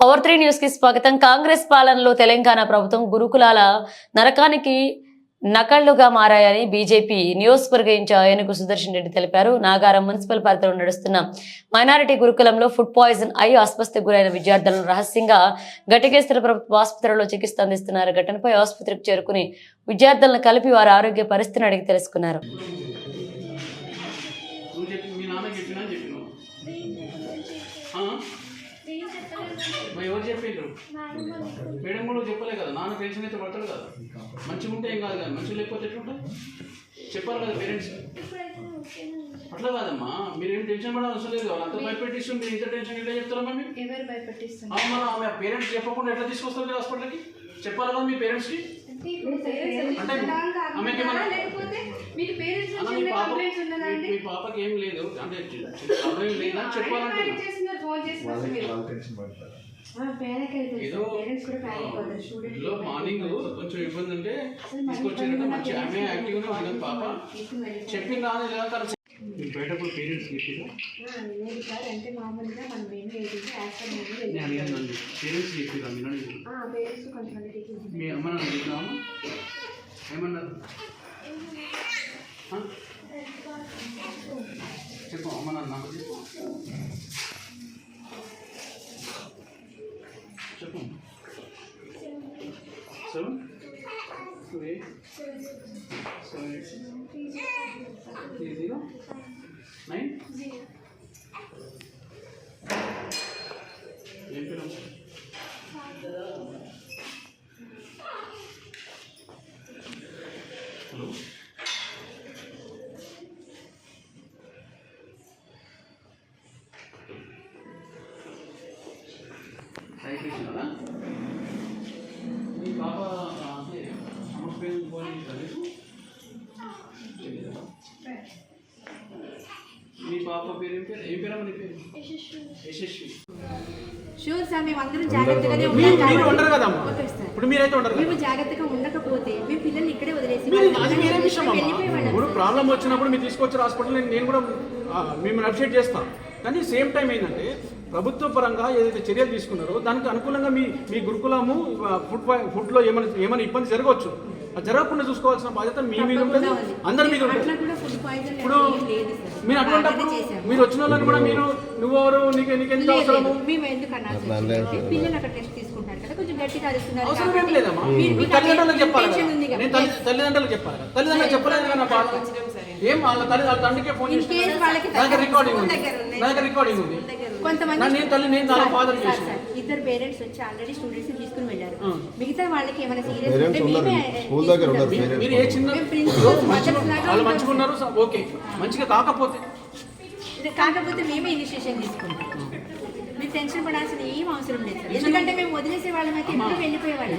Power three న్యూస్కి స్వాగతం. కాంగ్రెస్ పాలనలో తెలంగాణ ప్రభుత్వం గురుకులాల నరకానికి నకళ్ళుగా మారాయని బీజేపీ నియోజకవర్గ ఇన్ఛార్జ్ ఏనుగు సుదర్శన్ రెడ్డి తెలిపారు. నాగారం మున్సిపల్ పరిధిలో నడుస్తున్న మైనారిటీ గురుకులంలో ఫుడ్ పాయిజన్ అయి ఆసుపత్రికి గురైన విద్యార్థులను రహస్యంగా గట్టికేశ్వర ప్రభుత్వ ఆసుపత్రిలో చికిత్స అందిస్తున్నారు. ఘటనపై ఆసుపత్రికి చేరుకుని విద్యార్థులను కలిపి వారి ఆరోగ్య పరిస్థితిని అడిగి తెలుసుకున్నారు. చెప్పినా మరి ఎవరు చెప్పిండ్రు మేడం కూడా చెప్పలే కదా నాన్న టెన్షన్ అయితే పడతాడు కదా. మంచిగా ఉంటే ఏం కాదు కదా మంచిగా లేకపోతే ఎట్లుంటా చెప్పాలి కదా పేరెంట్స్. అట్లా కాదమ్మా మీరేం టెన్షన్ పడే అవసరం లేదు వాళ్ళంతా భయపెట్టిస్తుంది మీరు ఇంత టెన్షన్ ఎట్లా చెప్తారమ్మా మీరు? మన ఆమె పేరెంట్స్ చెప్పకుండా ఎట్లా తీసుకొస్తారు కదా హాస్పిటల్కి? చెప్పాలి కదా మీ పేరెంట్స్కి? మీ పాపకి ఏం లేదు. అంటే చేస్తున్నారు ఫోన్ మీరు పేరెంట్ ఏదో పేరెంట్స్ కూడా ప్యానిక్ అవుతారు స్టూడెంట్స్లో మార్నింగ్ కొంచెం ఇబ్బంది ఉంటే తీసుకొచ్చారంటే మంచి ఆమె యాక్టివ్గా ఉంది పాప. లేదా తను బయట కూడా పేరెంట్స్ చెప్పిరా నేను సార్. అంటే మామూలుగా మనం ఏం లేదు. పేరెంట్స్ చెప్పిరా మీరు పేరెంట్స్ కొంతమంది టీచర్స్ మీ అమ్మ నాన్న అడుగుతున్నాము ఏమన్నారు? ఆ? చెప్పు అమ్మ నాన్న two, three, seven, three zero, nine. Hello. Hi Krishna. పాప పేరు ఏం పేరు? ఏం నీ పేరు? యశస్వి షూర్ సార్ మేము అందరం జాగ్రత్తగానే మీరు ఉన్నాం మీరు ఉండరు సార్ ఇప్పుడు మీరైతే ఉండరు కదా. మేము జాగ్రత్తగా ఉండకపోతే మేము పిల్లల్ని ఇక్కడే వదిలేసి అది వేరే విషయం ఇప్పుడు. ప్రాబ్లం వచ్చినప్పుడు మీరు తీసుకొచ్చారు హాస్పిటల్ నేను కూడా మేము అప్డేట్ చేస్తాం. కానీ సేమ్ టైం ఏంటంటే ప్రభుత్వ పరంగా ఏదైతే చర్యలు తీసుకున్నారో దానికి అనుకూలంగా మీ మీ గురుకులము ఫుడ్ ఫుడ్లో ఏమైనా ఏమైనా ఇబ్బంది జరగవచ్చు. జరగకుండా చూసుకోవాల్సిన బాధ్యత మీ మీద ఉంటుంది. అందరి మీద ఉంటుంది. ఇప్పుడు లేదు సార్. మీరు అటువంటిప్పుడు చేశాము. మీరు వచ్చిన వాళ్ళని కూడా మీరు నువ్వెవరు నీకు నీకు ఎంత అవసరము? అవసరం ఏం లేదమ్మా. తల్లిదండ్రులకు చెప్పాలి. నేను తల్లి తల్లిదండ్రులకు చెప్పాలి కదా. తల్లిదండ్రులకు చెప్పలేదు కదా బాధ ఏం వాళ్ళ తల్లి వాళ్ళ తండ్రికే ఫోన్ చేసి రికార్డింగ్ ఉంది. రికార్డింగ్ ఉంది. కొంతమంది నా- నేను తల్లి నేను నా ఫాదర్ సార్, చేసి సార్, ఇద్దరు పేరెంట్స్ వచ్చి ఆల్రెడీ స్టూడెంట్స్ తీసుకుని వెళ్ళారు. మిగతా వాళ్ళకి ఏమైనా సీరియస్ ఉంటే. మేమే స్కూల్ దగ్గర ఉన్నారు. తీసుకుంటాం. మీరు ఏ చిన్న మేము principals, మంచిగా ఓకే కాకపోతే ఇది కాకపోతే మేమే ఇనిషియేషన్ తీసుకుంటాం మీరు టెన్షన్ పడాల్సిన ఏం అవసరం లేదు సార్ ఎందుకంటే మేము వదిలేసే వాళ్ళమైతే ఎప్పుడు వెళ్ళిపోయేవాళ్ళం